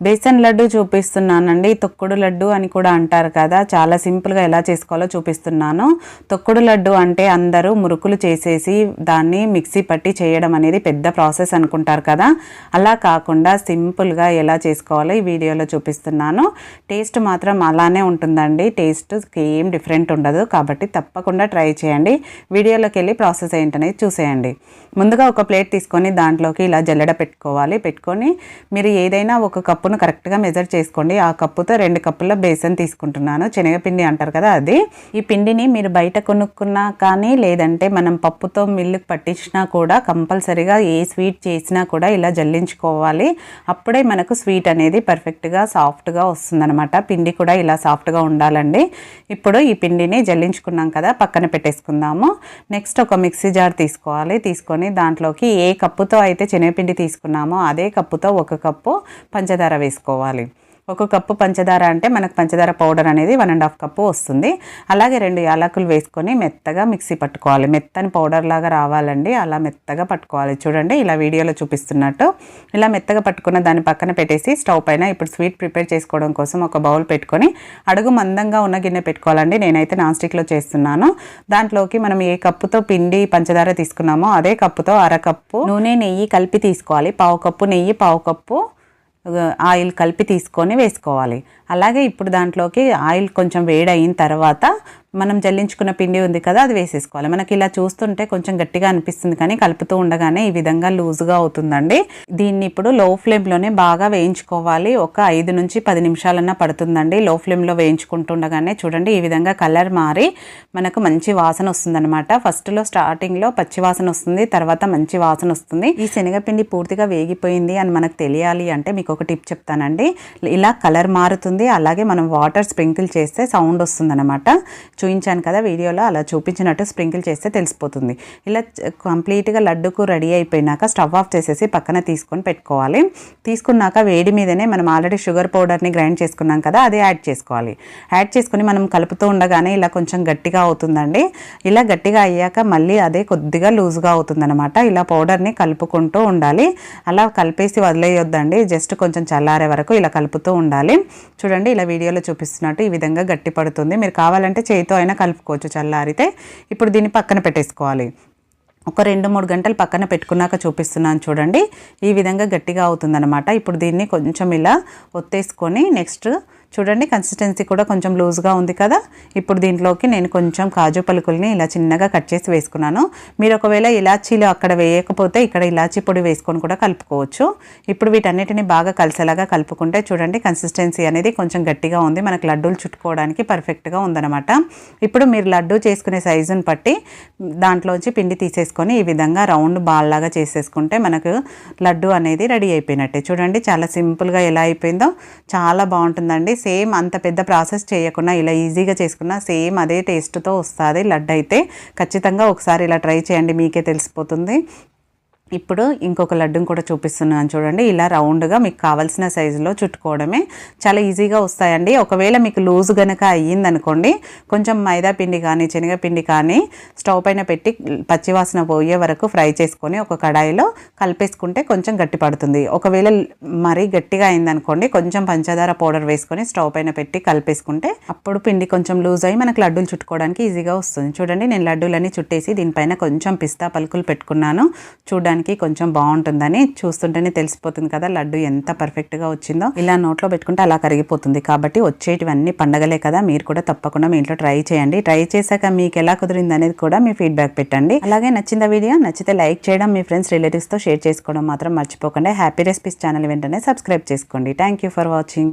బేసన్ లడ్డు చూపిస్తున్నానండి. తొక్కుడు లడ్డు అని కూడా అంటారు కదా. చాలా సింపుల్గా ఎలా చేసుకోవాలో చూపిస్తున్నాను. తొక్కుడు లడ్డు అంటే అందరూ మురుకులు చేసేసి దాన్ని మిక్సీ పట్టి చేయడం అనేది పెద్ద ప్రాసెస్ అనుకుంటారు కదా. అలా కాకుండా సింపుల్గా ఎలా చేసుకోవాలో ఈ వీడియోలో చూపిస్తున్నాను. టేస్ట్ మాత్రం అలానే ఉంటుందండి. టేస్ట్ ఏం డిఫరెంట్ ఉండదు. కాబట్టి తప్పకుండా ట్రై చేయండి. వీడియోలోకి వెళ్ళి ప్రాసెస్ ఏంటనేది చూసేయండి. ముందుగా ఒక ప్లేట్ తీసుకొని దాంట్లోకి ఇలా జల్లెడ పెట్టుకోవాలి. పెట్టుకొని మీరు ఏదైనా ఒక కప్పును కరెక్ట్గా మెజర్ చేసుకోండి. ఆ కప్పుతో రెండు కప్పుల బేసన్ తీసుకుంటున్నాను. శనగపిండి అంటారు కదా అది. ఈ పిండిని మీరు బయట కొనుక్కున్నా కానీ లేదంటే మనం పప్పుతో మిల్లుకు పట్టించినా కూడా కంపల్సరీగా ఏ స్వీట్ చేసినా కూడా ఇలా జల్లించుకోవాలి. అప్పుడే మనకు స్వీట్ అనేది పర్ఫెక్ట్గా సాఫ్ట్గా వస్తుందన్నమాట. పిండి కూడా ఇలా సాఫ్ట్గా ఉండాలండి. ఇప్పుడు ఈ పిండిని జల్లించుకున్నాం కదా పక్కన పెట్టేసుకుందాము. నెక్స్ట్ ఒక మిక్సీ జార్ తీసుకోవాలి. తీసుకొని దాంట్లోకి ఏ కప్పుతో అయితే శనగపిండి తీసుకున్నామో అదే కప్పుతో ఒక కప్పు పంచదార వేసుకోవాలి. ఒక కప్పు పంచదార అంటే మనకు పంచదార పౌడర్ అనేది వన్ అండ్ హాఫ్ కప్పు వస్తుంది. అలాగే రెండు యాలకులు వేసుకొని మెత్తగా మిక్సీ పట్టుకోవాలి. మెత్తని పౌడర్ లాగా రావాలండి. అలా మెత్తగా పట్టుకోవాలి. చూడండి ఇలా వీడియోలో చూపిస్తున్నట్టు. ఇలా మెత్తగా పట్టుకున్న దాన్ని పక్కన పెట్టేసి స్టవ్ పైన ఇప్పుడు స్వీట్ ప్రిపేర్ చేసుకోవడం కోసం ఒక బౌల్ పెట్టుకొని అడుగు మందంగా ఉన్న గిన్నె పెట్టుకోవాలండి. నేనైతే నాన్ స్టిక్లో చేస్తున్నాను. దాంట్లోకి మనం ఏ కప్పుతో పిండి పంచదార తీసుకున్నామో అదే కప్పుతో అరకప్పు నూనె నెయ్యి కలిపి తీసుకోవాలి. పావు కప్పు నెయ్యి పావు కప్పు ఆయిల్ కలిపి తీసుకొని వేసుకోవాలి. అలాగే ఇప్పుడు దాంట్లోకి ఆయిల్ కొంచెం వేడయిన తర్వాత మనం జల్లించుకున్న పిండి ఉంది కదా అది వేసేసుకోవాలి. మనకి ఇలా చూస్తుంటే కొంచెం గట్టిగా అనిపిస్తుంది కానీ కలుపుతూ ఉండగానే ఈ విధంగా లూజ్గా అవుతుందండి. దీన్ని ఇప్పుడు లో ఫ్లేమ్లోనే బాగా వేయించుకోవాలి. ఒక ఐదు నుంచి పది నిమిషాలన్నా పడుతుందండి. లో ఫ్లేమ్లో వేయించుకుంటుండగానే చూడండి ఈ విధంగా కలర్ మారి మనకు మంచి వాసన వస్తుందన్నమాట. ఫస్ట్లో స్టార్టింగ్లో పచ్చి వాసన వస్తుంది తర్వాత మంచి వాసన వస్తుంది. ఈ శనగపిండి పూర్తిగా వేగిపోయింది అని మనకు తెలియాలి అంటే మీకు ఒక టిప్ చెప్తానండి. ఇలా కలర్ మారుతుంది అలాగే మనం వాటర్ స్ప్రింకిల్ చేస్తే సౌండ్ వస్తుందన్నమాట. చూపించాను కదా వీడియోలో అలా చూపించినట్టు స్ప్రింకిల్ చేస్తే తెలిసిపోతుంది. ఇలా కంప్లీట్గా లడ్డుకు రెడీ అయిపోయినాక స్టవ్ ఆఫ్ చేసేసి పక్కన తీసుకొని పెట్టుకోవాలి. తీసుకున్నాక వేడి మీదనే మనం ఆల్రెడీ షుగర్ పౌడర్ని గ్రైండ్ చేసుకున్నాం కదా అది యాడ్ చేసుకోవాలి. యాడ్ చేసుకుని మనం కలుపుతూ ఉండగానే ఇలా కొంచెం గట్టిగా అవుతుందండి. ఇలా గట్టిగా అయ్యాక మళ్ళీ అదే కొద్దిగా లూజ్గా అవుతుందన్నమాట. ఇలా పౌడర్ని కలుపుకుంటూ ఉండాలి. అలా కలిపేసి వదిలేయొద్దండి. జస్ట్ కొంచెం చల్లారే వరకు ఇలా కలుపుతూ ఉండాలి. చూడండి ఇలా వీడియోలో చూపిస్తున్నట్టు ఈ విధంగా గట్టి పడుతుంది. మీరు కావాలంటే చేతితో అయినా కలుపుకోవచ్చు చల్లారితే. ఇప్పుడు దీన్ని పక్కన పెట్టేసుకోవాలి. ఒక రెండు మూడు గంటలు పక్కన పెట్టుకున్నాక చూపిస్తున్నాను చూడండి. ఈ విధంగా గట్టిగా అవుతుందనమాట ఇప్పుడు దీన్ని కొంచెం ఇలా ఒత్తేసుకొని నెక్స్ట్ చూడండి కన్సిస్టెన్సీ కూడా కొంచెం లూజ్గా ఉంది కదా. ఇప్పుడు దీంట్లోకి నేను కొంచెం కాజు పలుకుల్ని ఇలా చిన్నగా కట్ చేసి వేసుకున్నాను. మీరు ఒకవేళ ఇలాచీలు అక్కడ వేయకపోతే ఇక్కడ ఇలాచీ పొడి వేసుకొని కూడా కలుపుకోవచ్చు. ఇప్పుడు వీటన్నిటిని బాగా కలిసేలాగా కలుపుకుంటే చూడండి కన్సిస్టెన్సీ అనేది కొంచెం గట్టిగా ఉంది. మనకు లడ్డూలు చుట్టుకోవడానికి పర్ఫెక్ట్గా ఉందన్నమాట. ఇప్పుడు మీరు లడ్డు చేసుకునే సైజుని బట్టి దాంట్లోంచి పిండి తీసేసుకొని ఈ విధంగా రౌండ్ బాల్ లాగా చేసేసుకుంటే మనకు లడ్డు అనేది రెడీ అయిపోయినట్టే. చూడండి చాలా సింపుల్గా ఎలా అయిపోయిందో చాలా బాగుంటుందండి. సేమ్ అంత పెద్ద ప్రాసెస్ చేయకుండా ఇలా ఈజీగా చేసుకున్నా సేమ్ అదే టేస్ట్తో వస్తుంది లడ్డు అయితే ఖచ్చితంగా ఒకసారి ఇలా ట్రై చేయండి మీకే తెలిసిపోతుంది. ఇప్పుడు ఇంకొక లడ్డును కూడా చూపిస్తున్నాను చూడండి. ఇలా రౌండ్గా మీకు కావాల్సిన సైజులో చుట్టుకోవడమే చాలా ఈజీగా వస్తాయండి. ఒకవేళ మీకు లూజ్ కనుక అయ్యిందనుకోండి కొంచెం మైదా పిండి కానీ శనగపిండి కానీ స్టవ్ పైన పెట్టి పచ్చివాసన పోయే వరకు ఫ్రై చేసుకొని ఒక కడాయిలో కలిపేసుకుంటే కొంచెం గట్టి పడుతుంది. ఒకవేళ మరీ గట్టిగా అయిందనుకోండి కొంచెం పంచదార పౌడర్ వేసుకొని స్టవ్ పైన పెట్టి కలిపేసుకుంటే అప్పుడు పిండి కొంచెం లూజ్ అయ్యి మనకు లడ్డూలు చుట్టుకోవడానికి ఈజీగా వస్తుంది. చూడండి నేను లడ్డూలన్నీ చుట్టేసి దీనిపైన కొంచెం పిస్తా పలుకులు పెట్టుకున్నాను. చూడడానికి తినడానికి కొంచెం బాగుంటుందని చూస్తుంటేనే తెలిసిపోతుంది కదా లడ్డు ఎంత పర్ఫెక్ట్గా వచ్చిందో. ఇలా నోట్లో పెట్టుకుంటే అలా కరిగిపోతుంది. కాబట్టి వచ్చేటివన్నీ పండగలే కదా మీరు కూడా తప్పకుండా మీ ఇంట్లో ట్రై చేయండి. ట్రై చేశాక మీకు ఎలా కుదిరింది అనేది కూడా మీ ఫీడ్బ్యాక్ పెట్టండి. అలాగే నచ్చిందా వీడియో నచ్చితే లైక్ చేయడం మీ ఫ్రెండ్స్ రిలేటివ్స్తో షేర్ చేసుకోవడం మాత్రం మర్చిపోకండి. హ్యాపీ రెసిపీస్ ఛానల్ వెంటనే సబ్స్క్రైబ్ చేసుకోండి. Thank for watching